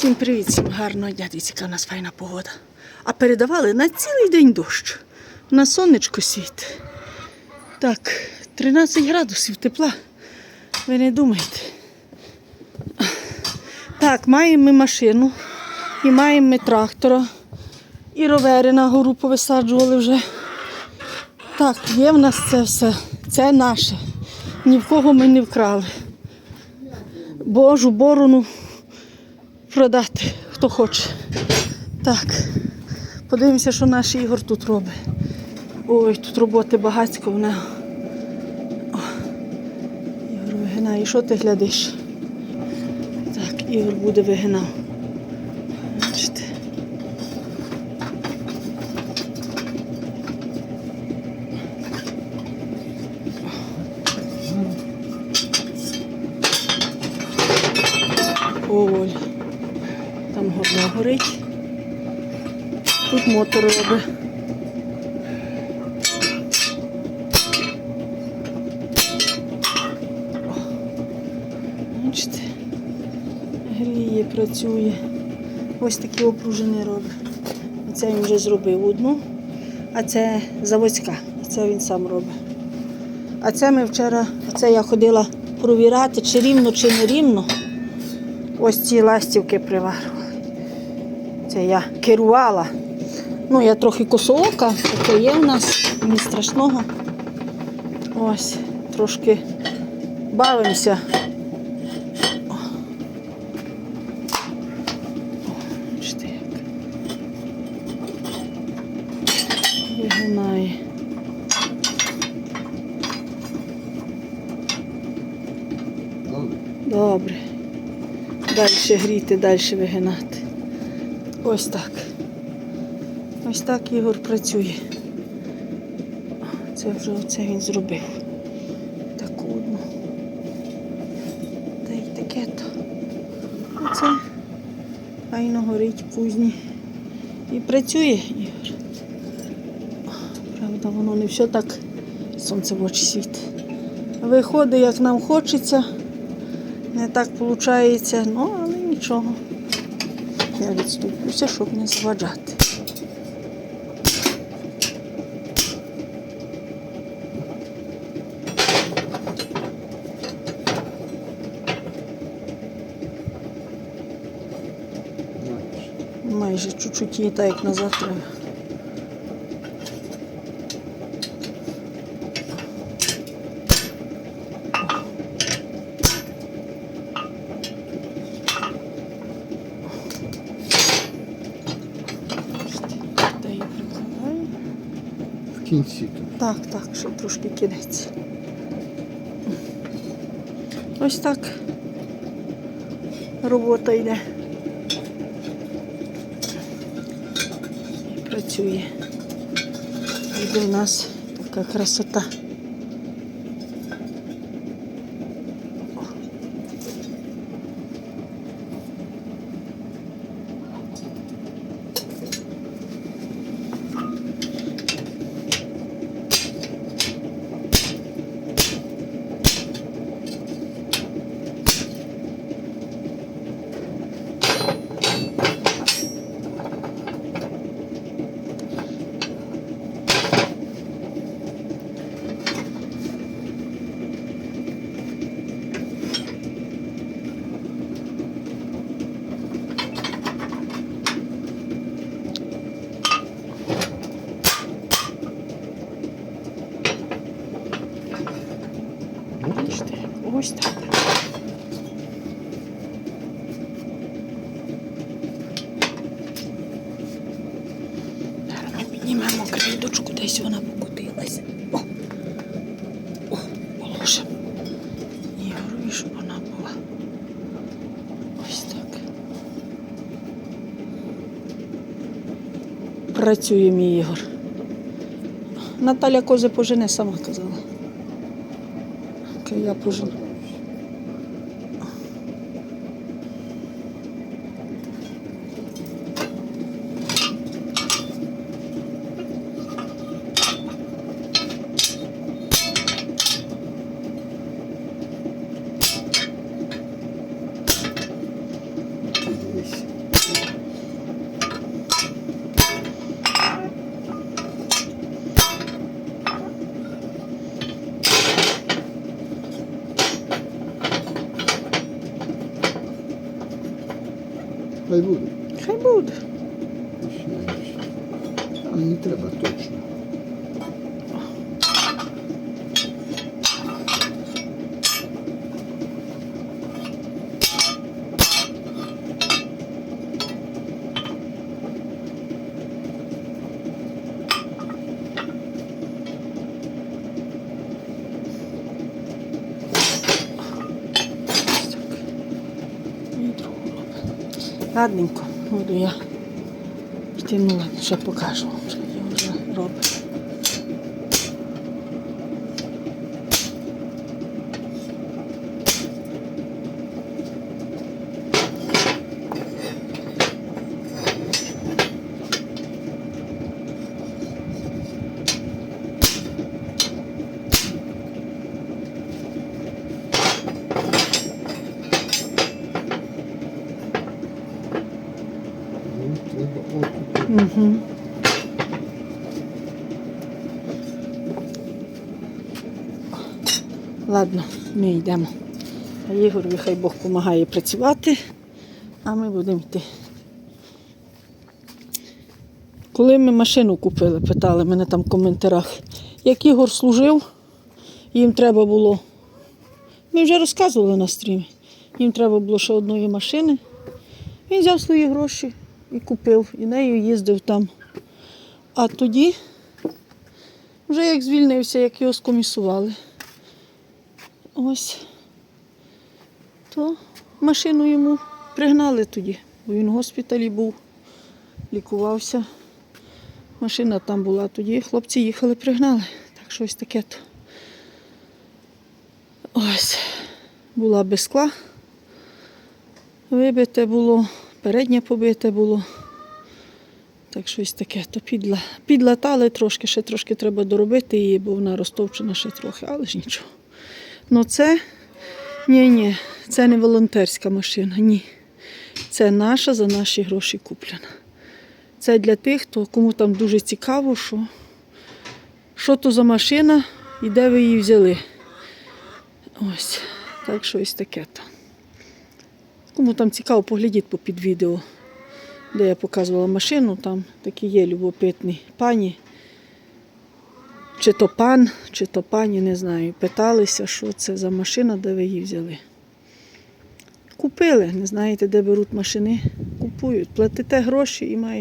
Всім привіт, всім гарного дня. Дивіться, яка у нас файна погода. А передавали на цілий день дощ. На сонечко світ. Так, 13 градусів тепла. Ви не думайте. Так, маємо ми машину і маємо ми трактора. І ровери на гору повисаджували вже. Так, є в нас це все. Це наше. Ні в кого ми не вкрали. Божу борону продати, хто хоче. Так, подивимося, що наш Ігор тут робить. Ой, тут роботи багатько в нього. Ігор вигинає. Що ти глядиш? Так, Ігор буде вигинав. Бачите. Ой, там горно горить. Тут мотор робить. Гріє, працює. Ось такі опружини робить. Оце він вже зробив одну, а це заводська. Це він сам робить. А це ми вчора, це я ходила провіряти, чи рівно, чи не рівно. Ось ці ластівки приварювали. Це я керувала. Ну, я трохи косоока, таке є в нас, не страшного. Ось, трошки бавимося. Вигинає. Добре. Далі гріти, далі вигинати. Ось так. Ось так Ігор працює. Це вже оце він зробив. Таку одну. Та й таке то. Оце файно горить кузні. І працює Ігор. Правда, воно не все так сонце в очі світить. Виходить, як нам хочеться. Не так виходить, ну, але нічого. Я відступлюся, щоб не зважати. Майже чуть-чуть її так як назад треба. Та її прикладаю. В кінці. Так, так, щоб трошки кінець. Ось так робота йде. Працює. Іде у нас така красота. Бачите, ось так. Піднімемо крейдочку, десь вона покотилася. О, О положимо. Ігорові, щоб вона була. Ось так. Працює мій Ігор. Наталя кози пожене, сама казала. Я пожену. Хай буде. Хай буде. А мені треба точно. Ладненько, буду я втягнула, ну ще покажу, що я вже роблю. Ну, треба отут. Угу. Ладно, ми йдемо. А Ігорові хай Бог допомагає працювати, а ми будемо йти. Коли ми машину купили, питали мене там в коментарях, як Ігор служив, їм треба було. Ми вже розказували на стрімі. Їм треба було ще одної машини. Він взяв свої гроші і купив, і нею їздив там. А тоді, вже як звільнився, як його скомісували. Ось. То машину йому пригнали тоді, бо він в госпіталі був, лікувався. Машина там була тоді, хлопці їхали, пригнали. Так що ось таке то. Ось. Була без скла. Вибите було, переднє побите було. Так щось таке, то підла, підлатали трошки, ще трошки треба доробити її, бо вона розтовчена ще трохи, але ж нічого. Ну це ні, ні, це не волонтерська машина, ні. Це наша за наші гроші куплена. Це для тих, хто кому там дуже цікаво, що, що то за машина і де ви її взяли. Ось, так що ось таке то. Кому там цікаво, поглядіть по під відео, де я показувала машину, там такі є любопитні пані. Чи то пан, чи то пані, не знаю. Питалися, що це за машина, де ви її взяли. Купили, не знаєте, де беруть машини, купують. Платите гроші і маєте.